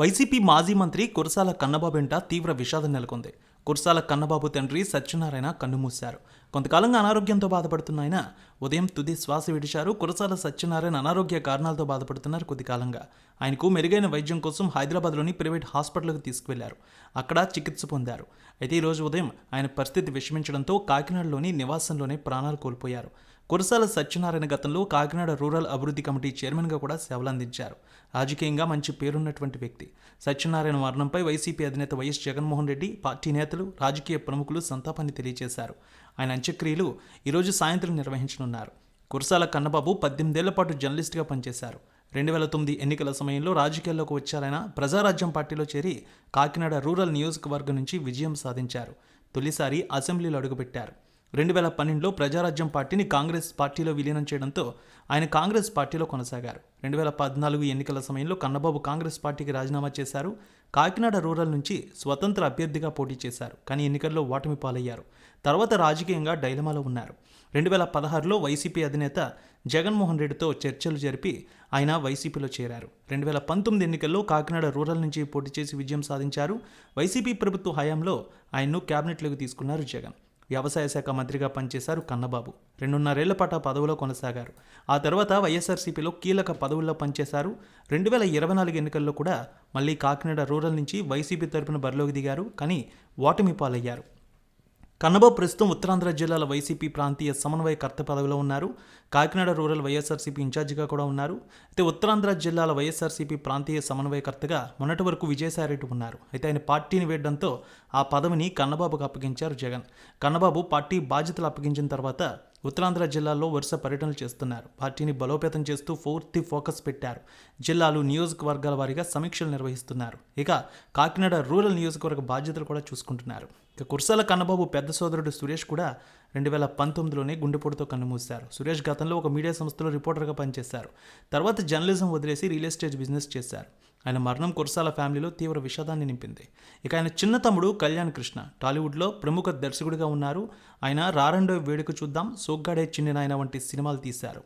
YCP మాజీ మంత్రి కురసాల కన్నబాబు వెంట తీవ్ర విషాదం నెలకొంది. కురసాల కన్నబాబు తండ్రి సత్యనారాయణ కన్నుమూశారు. కొంతకాలంగా అనారోగ్యంతో బాధపడుతున్న ఆయన ఉదయం తుది శ్వాస విడిచారు. కురసాల సత్యనారాయణ అనారోగ్య కారణాలతో బాధపడుతున్నారు కొద్ది కాలంగా ఆయనకు మెరుగైన వైద్యం కోసం హైదరాబాద్లోని ప్రైవేట్ హాస్పిటల్కి తీసుకువెళ్ళారు. అక్కడ చికిత్స పొందారు. అయితే ఈరోజు ఉదయం ఆయన పరిస్థితి విషమించడంతో కాకినాడలోని నివాసంలోనే ప్రాణాలు కోల్పోయారు. కురసాల సత్యనారాయణ గతంలో కాకినాడ రూరల్ అభివృద్ధి కమిటీ చైర్మన్గా కూడా సేవలందించారు. రాజకీయంగా మంచి పేరున్నటువంటి వ్యక్తి. సత్యనారాయణ మరణంపై వైసీపీ అధినేత వైఎస్ జగన్మోహన్ రెడ్డి పార్టీ నేతలు రాజకీయ ప్రముఖులు సంతాపాన్ని తెలియజేశారు. ఆయన అంత్యక్రియలు ఈరోజు సాయంత్రం నిర్వహించనున్నారు. కురసాల కన్నబాబు పద్దెనిమిదేళ్ళ పాటు జర్నలిస్ట్గా పనిచేశారు. రెండు వేల తొమ్మిది ఎన్నికల సమయంలో రాజకీయాల్లోకి వచ్చారైన ప్రజారాజ్యం పార్టీలో చేరి కాకినాడ రూరల్ నియోజకవర్గం నుంచి విజయం సాధించారు. తొలిసారి అసెంబ్లీలో అడుగుపెట్టారు. రెండు వేల పన్నెండులో ప్రజారాజ్యం పార్టీని కాంగ్రెస్ పార్టీలో విలీనం చేయడంతో ఆయన కాంగ్రెస్ పార్టీలో కొనసాగారు. రెండు వేల పద్నాలుగు ఎన్నికల సమయంలో కన్నబాబు కాంగ్రెస్ పార్టీకి రాజీనామా చేశారు. కాకినాడ రూరల్ నుంచి స్వతంత్ర అభ్యర్థిగా పోటీ చేశారు. కానీ ఎన్నికల్లో ఓటమి పాలయ్యారు. తర్వాత రాజకీయంగా డైలమాలో ఉన్నారు. రెండు వేల పదహారులో వైసీపీ అధినేత జగన్మోహన్ రెడ్డితో చర్చలు జరిపి ఆయన వైసీపీలో చేరారు. రెండు వేల పంతొమ్మిది ఎన్నికల్లో కాకినాడ రూరల్ నుంచి పోటీ చేసి విజయం సాధించారు. వైసీపీ ప్రభుత్వ హయాంలో ఆయన్ను క్యాబినెట్లోకి తీసుకున్నారు జగన్. వ్యవసాయ శాఖ మంత్రిగా పనిచేశారు కన్నబాబు. రెండున్నరేళ్ళ పాటు ఆ పదవిలో కొనసాగారు. ఆ తర్వాత వైఎస్ఆర్సీపీలో కీలక పదవుల్లో పనిచేశారు. రెండు వేల ఇరవై నాలుగు ఎన్నికల్లో కూడా మళ్ళీ కాకినాడ రూరల్ నుంచి వైసీపీ తరపున బరిలోకి దిగారు. కానీ ఓటమి పాలయ్యారు. కన్నబాబు ప్రస్తుతం ఉత్తరాంధ్ర జిల్లాల వైసీపీ ప్రాంతీయ సమన్వయకర్త పదవిలో ఉన్నారు. కాకినాడ రూరల్ వైఎస్ఆర్సీపీ ఇన్ఛార్జిగా కూడా ఉన్నారు. అయితే ఉత్తరాంధ్ర జిల్లాల వైఎస్ఆర్సీపీ ప్రాంతీయ సమన్వయకర్తగా మొన్నటి వరకు విజయసాయిరెడ్డి ఉన్నారు. అయితే ఆయన పార్టీని వేయడంతో ఆ పదవిని కన్నబాబుకు అప్పగించారు జగన్. కన్నబాబు పార్టీ బాధ్యతలు అప్పగించిన తర్వాత ఉత్తరాంధ్ర జిల్లాల్లో వరుస పర్యటనలు చేస్తున్నారు. పార్టీని బలోపేతం చేస్తూ పూర్తి ఫోకస్ పెట్టారు. జిల్లాలు నియోజకవర్గాల వారీగా సమీక్షలు నిర్వహిస్తున్నారు. ఇక కాకినాడ రూరల్ నియోజకవర్గ బాధ్యతలు కూడా చూసుకుంటున్నారు. ఇక కుర్సాల కన్నబాబు పెద్ద సోదరుడు సురేష్ కూడా రెండు వేల పంతొమ్మిదిలోనే గుండెపోటుతో కన్నుమూశారు. సురేష్ గతంలో ఒక మీడియా సంస్థలో రిపోర్టర్గా పనిచేశారు. తర్వాత జర్నలిజం వదిలేసి రియల్ ఎస్టేట్ బిజినెస్ చేశారు. ఆయన మరణం కురసాల ఫ్యామిలీలో తీవ్ర విషాదాన్ని నింపింది. ఇక ఆయన చిన్న తమ్ముడు కళ్యాణ్ కృష్ణ. టాలీవుడ్లో ప్రముఖ దర్శకుడిగా ఉన్నారు. ఆయన రారండో వేడుక చూద్దాం. సోగ్గాడే చిన్న నాయన వంటి సినిమాలు తీశారు.